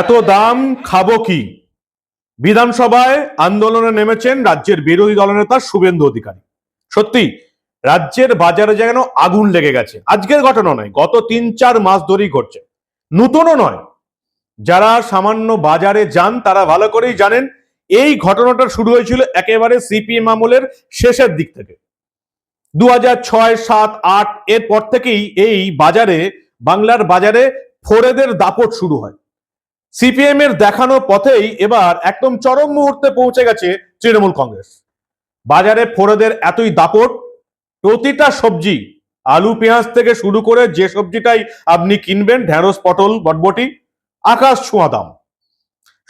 এত দাম খাব কি? বিধানসভায় আন্দোলনে নেমেছেন রাজ্যের বিরোধী দলনেতা শুভেন্দু অধিকারী। সত্যি, রাজ্যের বাজারে যেন আগুন লেগে গেছে, আজকের ঘটনা নয়, গত তিন চার মাস ধরেই ঘটছে। নতুনও নয়, যারা সামান্য বাজারে যান, তারা ভালো করেই জানেন, এই ঘটনাটা শুরু হয়েছিল একেবারে সিপিএম আমলের শেষের দিক থেকে। দু হাজার ছয়, সাত, আট, এর পর থেকেই এই বাজারে, বাংলার বাজারে ফোরেদের দাপট শুরু হয়। সিপিএম এর দেখানো পথেই এবার একদম চরম মুহূর্তে পৌঁছে গেছে তৃণমূল কংগ্রেস। বাজারে ফোরেদের এতই দাপট, প্রতিটা সবজি, আলু, পেঁয়াজ থেকে শুরু করে যে সবজিটাই আপনি কিনবেন, ঢেঁড়স, পটল, বটবটি, আকাশ ছোঁয়া দাম।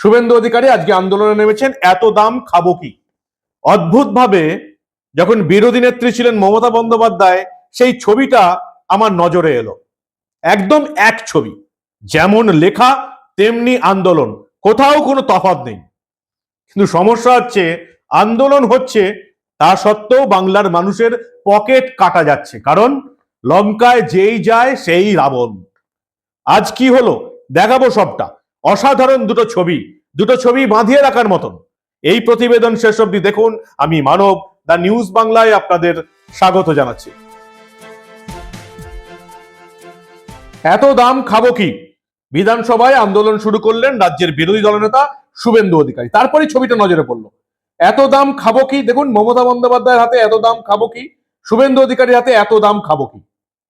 শুভেন্দু অধিকারী আজকে আন্দোলনে নেমেছেন, এত দাম খাব কি? অদ্ভুতভাবে যখন বিরোধী নেত্রী ছিলেন মমতা বন্দ্যোপাধ্যায়, সেই ছবিটা আমার নজরে এলো। একদম এক ছবি। যেমন লেখা, তেমনি আন্দোলন। কোথাও কোনো তফাৎ নেই। কিন্তু সমস্যা হচ্ছে, আন্দোলন হচ্ছে, তা সত্ত্বেও বাংলার মানুষের পকেট কাটা যাচ্ছে। কারণ লঙ্কায় যেই যায়, সেই রাবণ। আজ কি হলো? দেখাবো সবটা। অসাধারণ দুটো ছবি। দুটো ছবি বাঁধিয়ে রাখার মতন। এই প্রতিবেদন শেষ অবধি দেখুন। আমি মানব, দ্য নিউজ বাংলায় আপনাদের স্বাগত জানাচ্ছি। এত দাম খাব কি? বিধানসভায় আন্দোলন শুরু করলেন রাজ্যের বিরোধী দলনেতা শুভেন্দু অধিকারী। তারপরেই ছবিটা নজরে পড়ল। এত দাম খাব কি? দেখুন, মমতা বন্দ্যোপাধ্যায়ের হাতে এত দাম খাব কি? শুভেন্দু অধিকারীর হাতে এত দাম খাব কি?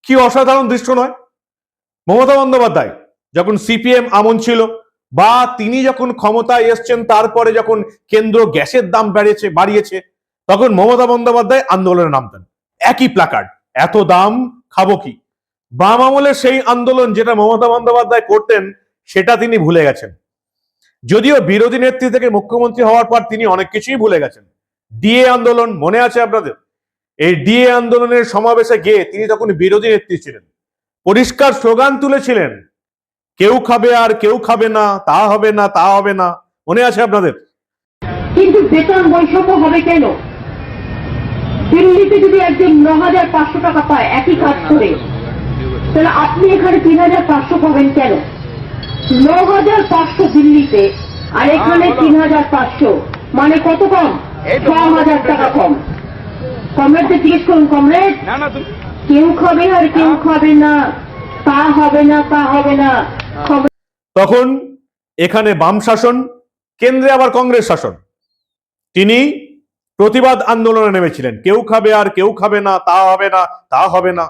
কি অসাধারণ দৃশ্য নয়? মমতা বন্দ্যোপাধ্যায় যখন সিপিএম আমন ছিল বা তিনি যখন ক্ষমতায় এসছেন, তারপরে যখন কেন্দ্র গ্যাসের দাম বেড়েছে, বাড়িয়েছে, তখন মমতা বন্দ্যোপাধ্যায় আন্দোলনে নামতেন। একই প্লাকার্ড এত দাম খাব কি? বাম আমলের সেই আন্দোলন যেটা মমতা বন্দ্যোপাধ্যায় করতেন, সেটা তিনি ভুলে গেছেন। যদিও বিরোধী নেত্রী থেকে মুখ্যমন্ত্রী হওয়ার পর তিনি অনেক কিছুই ভুলে গেছেন। ডিএ আন্দোলন মনে আছে আপনাদের? এই ডিএ আন্দোলনের সমাবেশে গিয়ে তিনি তখন বিরোধী নেত্রী ছিলেন। পরিষ্কার স্লোগান তুলেছিলেন, কেউ খাবে আর কেউ খাবে না, তা হবে না, তা হবে না। মনে আছে আপনাদের? কিন্তু বেতন বৈষম্য হবে কেন? দিল্লিতে যদি একজন ন হাজার পাঁচশো টাকা পায় একই কাজ করে তাহলে আপনি এখানে তিন হাজার পাঁচশো পাবেন কেন? ন হাজার পাঁচশো দিল্লিতে আর এখানে তিন হাজার পাঁচশো। মানে কত কম? ছ হাজার টাকা কম। কমরেডদের জিজ্ঞেস করুন কমরেড। না না তুমি কেউ খাবে আর কেউ খাবে না। তা হবে না তা হবে না। তখন এখানে বাম শাসন কেন্দ্রে আবার কংগ্রেস শাসন। তিনি প্রতিবাদ আন্দোলনে নেমেছিলেন। কেউ খাবে আর কেউ খাবে না তা হবে না তা হবে না।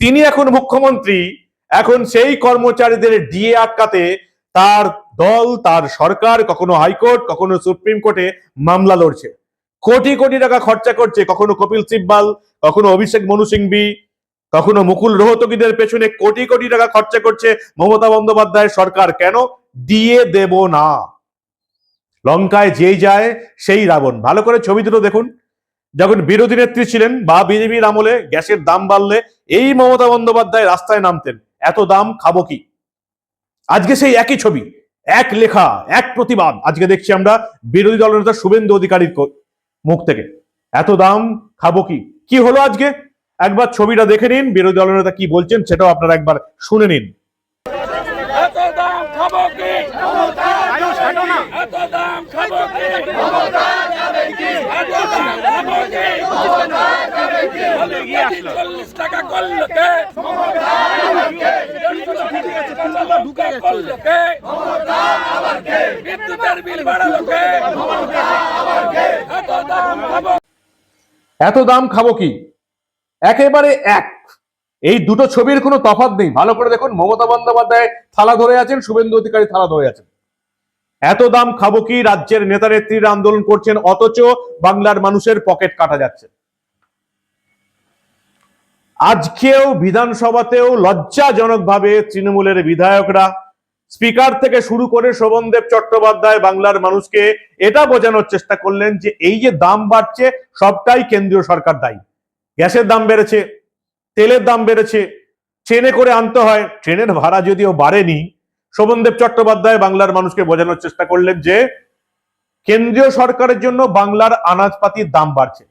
তিনি এখন মুখ্যমন্ত্রী, এখন সেই কর্মচারীদের ডিএ আটকাতে তার দল, তার সরকার, কখনো হাইকোর্ট, কখনো সুপ্রিম কোর্টে মামলা লড়ছে। কোটি কোটি টাকা খরচা করছে কখনো কপিল সিব্বাল, কখনো অভিষেক মনু সিংভি, কখনো মুকুল রোহতগীদের পেছনে কোটি কোটি টাকা খরচা করছে মমতা বন্দ্যোপাধ্যায়ের সরকার। কেন? দিয়ে দেব না। লঙ্কায় যেই যায়, সেই রাবণ। ভালো করে ছবি দুটো দেখুন। যখন বিরোধী নেত্রী ছিলেন বা বিজেপির আমলে গ্যাসের দাম বাড়লে এই মমতা বন্দ্যোপাধ্যায় রাস্তায় নামতেন, এত দাম খাব কি? আজকে সেই একই ছবি, এক লেখা, এক প্রতিবাদ। আজকে দেখছি আমরা বিরোধী দলনেতা শুভেন্দু অধিকারীর মুখ থেকে। এত দাম খাব কি? কি হলো আজকে? একবার ছবিটা দেখে নিন, বিরোধী দলনেতা কি বলছেন সেটাও আপনারা একবার শুনে নিন এত দাম খাব কি আয়ুষ হাঁটো না এত দাম খাব কি এত দাম খাব কি বলে এগিয়ে আসলো। চল্লিশ টাকা করল কে ঢুকে করল কে বিদ্যুতের বিল বাড়ালো কে এত দাম খাব। এত দাম খাব কি? একেবারে এক। এই দুটো ছবির কোনো তফাৎ নেই। ভালো করে দেখুন মমতা বন্দ্যোপাধ্যায় থালা ধরে আছেন শুভেন্দু অধিকারী থালা ধরে আছেন। এত দাম খাব কি? রাজ্যের নেতা নেত্রীরা আন্দোলন করছেন অথচ বাংলার মানুষের পকেট কাটা যাচ্ছে। আজকেও বিধানসভাতেও লজ্জাজনকভাবে তৃণমূলের বিধায়করা স্পিকার থেকে শুরু করে শোভনদেব চট্টোপাধ্যায় বাংলার মানুষকে এটা বোঝানোর চেষ্টা করলেন যে এই যে দাম বাড়ছে, সবটাই কেন্দ্রীয় সরকার দায়ী। গ্যাসের দাম বেড়েছে, তেলের দাম বেড়েছে, ট্রেনে করে আনতে হয়, ট্রেনের ভাড়া যদিও বাড়েনি, শোভনদেব চট্টোপাধ্যায় বাংলার মানুষকে বোঝানোর চেষ্টা করলেন যে কেন্দ্রীয় সরকারের জন্য বাংলার আনাজপাতির দাম বাড়ছে।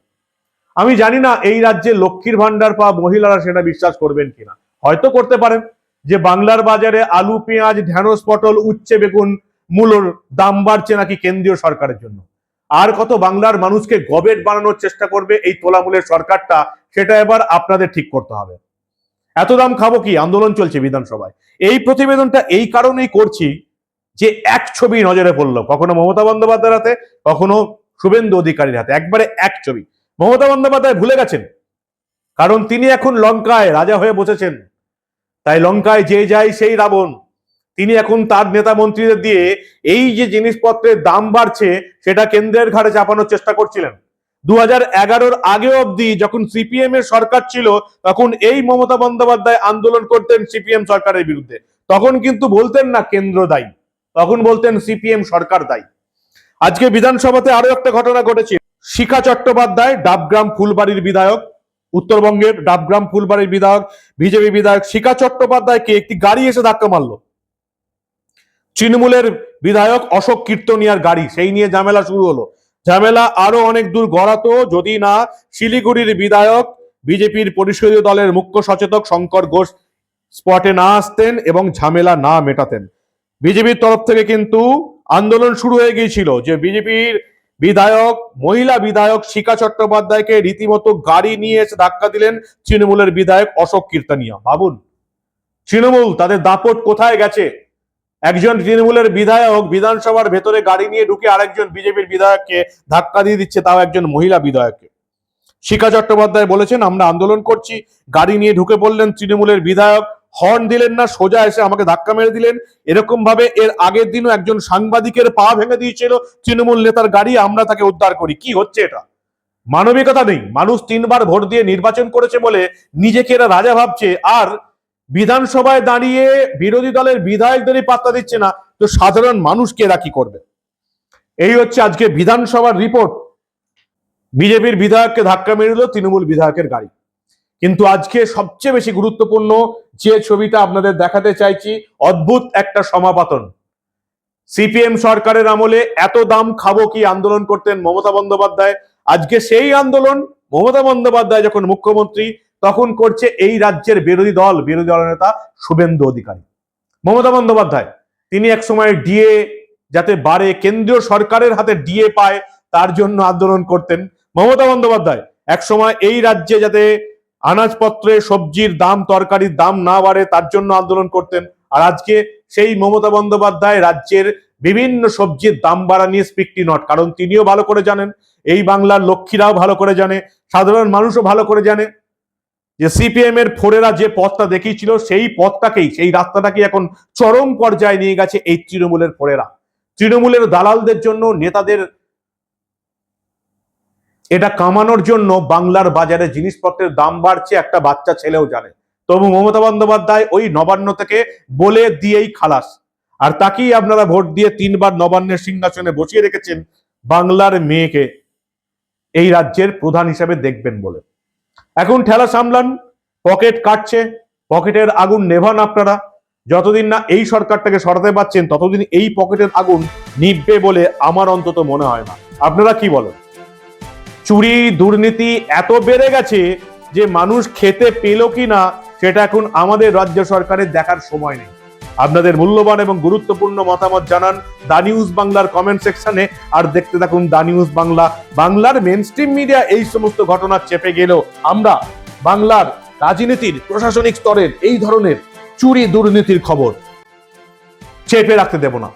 আমি জানি না এই রাজ্যে লক্ষ্মীর ভান্ডার পাওয়া মহিলারা সেটা বিশ্বাস করবেন কিনা। হয়তো করতে পারেন। যে বাংলার বাজারে আলু, পেঁয়াজ ঢ্যাঁড়স পটল, উচ্ছে, বেগুন, মূলর দাম বাড়ছে নাকি কেন্দ্রীয় সরকারের জন্য? আর কত বাংলার মানুষকে গবেট বানানোর চেষ্টা করবে এই তোলামূলের সরকারটা, সেটা এবার আপনাদের ঠিক করতে হবে। এত দাম খাব কি? আন্দোলন চলছে বিধানসভায়। এই প্রতিবেদনটা এই কারণেই করছি যে এক ছবি নজরে পড়ল। কখনো মমতা বন্দ্যোপাধ্যায়ের হাতে, কখনো শুভেন্দু অধিকারীর হাতে। একবারে এক ছবি। মমতা বন্দ্যোপাধ্যায় ভুলে গেছেন। কারণ তিনি এখন লঙ্কায় রাজা হয়ে বসেছেন। তাই লঙ্কায় যে যায় সেই রাবণ। তিনি এখন তার নেতা মন্ত্রীদের দিয়ে এই যে জিনিসপত্রের দাম বাড়ছে, সেটা কেন্দ্রের ঘাড়ে চাপানোর চেষ্টা করছিলেন। দু হাজার এগারোর আগে অবধি যখন সিপিএম এর সরকার ছিল, তখন এই মমতা বন্দ্যোপাধ্যায় আন্দোলন করতেন সিপিএম সরকারের বিরুদ্ধে। তখন কিন্তু বলতেন না কেন্দ্র দায়ী। তখন বলতেন সিপিএম সরকার দায়ী। আজকে বিধানসভাতে আরও একটা ঘটনা ঘটেছে। শিখা চট্টোপাধ্যায়, ডাবগ্রাম ফুলবাড়ির বিধায়ক। উত্তরবঙ্গের ডাবগ্রাম ফুলবাড়ির বিধায়ক, বিজেপি বিধায়ক শিখা চট্টোপাধ্যায়কে একটি গাড়ি এসে ধাক্কা মারলো। তৃণমূলের বিধায়ক অশোক কীর্তনিয়ার গাড়ি, সেই নিয়ে ঝামেলা শুরু হলো। ঝামেলা আরও অনেক দূর গড়াতো, যদি না শিলিগুড়ির বিধায়ক, বিজেপির পরিষদীয় দলের মুখ্য সচেতক শঙ্কর ঘোষ স্পটে না আসতেন এবং ঝামেলা না মেটাতেন। বিজেপির তরফ থেকে কিন্তু আন্দোলন শুরু হয়ে গিয়েছিল যে বিজেপির বিধায়ক, মহিলা বিধায়ক শিখা চট্টোপাধ্যায়কে রীতিমতো গাড়ি নিয়ে এসে ধাক্কা দিলেন তৃণমূলের বিধায়ক অশোক কীর্তনিয়া। ভাবুন, তৃণমূল তাদের দাপট কোথায় গেছে? একজন তৃণমূলের বিধায়ক বিধানসভার ভেতরে গাড়ি নিয়ে ঢুকে আরেকজন বিজেপির বিধায়ককে ধাক্কা দিয়ে দিচ্ছে, তাও একজন মহিলা বিধায়ককে। শিখা চট্টোপাধ্যায় বলেছেন, আমরা আন্দোলন করছি, গাড়ি নিয়ে ঢুকে পড়লেন তৃণমূলের বিধায়ক হর্ন দিলেন না, সোজা এসে আমাকে ধাক্কা মেরে দিলেন। এরকম ভাবে এর আগের দিনও একজন সাংবাদিকের পা ভেঙে দিয়েছিল তৃণমূল নেতার গাড়ি, আমরা তাকে উদ্ধার করি। কি হচ্ছে এটা? মানবিকতা নেই। মানুষ তিনবার ভোট দিয়ে নির্বাচন করেছে বলে নিজেকে এরা রাজা ভাবছে। আর বিধানসভায় দাঁড়িয়ে বিরোধী দলের বিধায়কদেরই পাত্তা দিচ্ছে না। তো সাধারণ মানুষকে এরা কি করবে? এই হচ্ছে আজকে বিধানসভার রিপোর্ট। বিজেপির বিধায়ককে ধাক্কা মেরে দিল তৃণমূল বিধায়কের গাড়ি। কিন্তু আজকে সবচেয়ে বেশি গুরুত্বপূর্ণ যে ছবিটা আপনাদের দেখাতে চাইছি, অদ্ভুত একটা সমাপাতন। সিপিএম সরকারের আমলে এত দাম খাব কি আন্দোলন করতেন মমতা বন্দ্যোপাধ্যায়? আজকে সেই আন্দোলন, মমতা বন্দ্যোপাধ্যায় যখন মুখ্যমন্ত্রী, তখন করছে এই রাজ্যের বিরোধী দল বিরোধী দল নেতা শুভেন্দু অধিকারী। মমতা বন্দ্যোপাধ্যায়, তিনি এক সময় ডিএ, যাতে বাড়ে কেন্দ্রীয় সরকারের হাতে ডিএ পায়, তার জন্য আন্দোলন করতেন। মমতা বন্দ্যোপাধ্যায়, এক সময় এই রাজ্যে যাতে আনাজপত্রে সবজির দাম, তরকারির দাম না বাড়ে তার জন্য আন্দোলন করতেন। আর আজকে সেই মমতা বন্দ্যোপাধ্যায় রাজ্যের বিভিন্ন সবজির দাম বাড়া নিয়ে স্পিকটি নট। কারণ তিনিও ভালো করে জানেন, এই বাংলার লক্ষ্মীরাও ভালো করে জানে, সাধারণ মানুষও ভালো করে জানে যে সিপিএম এর ফোরেরা যে পথটা দেখিয়েছিল, সেই পথটাকেই, সেই রাস্তাটাকে এখন চরম পর্যায়ে নিয়ে গেছে এই তৃণমূলের ফোরেরা। তৃণমূলের দালালদের জন্য, নেতাদের এটা কামানোর জন্য বাংলার বাজারে জিনিসপত্রের দাম বাড়ছে, একটা বাচ্চা ছেলেও জানে। তবু মমতা বন্দ্যোপাধ্যায় ওই নবান্ন থেকে বলে দিয়েই খালাস। আর তাকেই আপনারা ভোট দিয়ে তিনবার নবান্নের সিংহাসনে বসিয়ে রেখেছেন বাংলার মেয়েকে। এই রাজ্যের প্রধান হিসাবে দেখবেন বলে। এখন ঠেলা সামলান, পকেট কাটছে, পকেটের আগুন নেভান আপনারা। যতদিন না এই সরকারটাকে সরাতে পারছেন, ততদিন এই পকেটের আগুন নিভবে বলে আমার অন্তত মনে হয় না। আপনারা কি বলেন? চুরি, দুর্নীতি এত বেড়ে গেছে যে মানুষ খেতে পেল কি না সেটা এখন আমাদের রাজ্য সরকারের দেখার সময় নেই। আপনাদের মূল্যবান এবং গুরুত্বপূর্ণ মতামত জানান দা নিউজ বাংলার কমেন্ট সেকশনে আর দেখতে থাকুন দা নিউজ বাংলা। বাংলার মেন স্ট্রিম মিডিয়া এই সমস্ত ঘটনা চেপে গেলেও আমরা বাংলার রাজনীতির প্রশাসনিক স্তরের এই ধরনের চুরি, দুর্নীতির খবর চেপে রাখতে দেব না।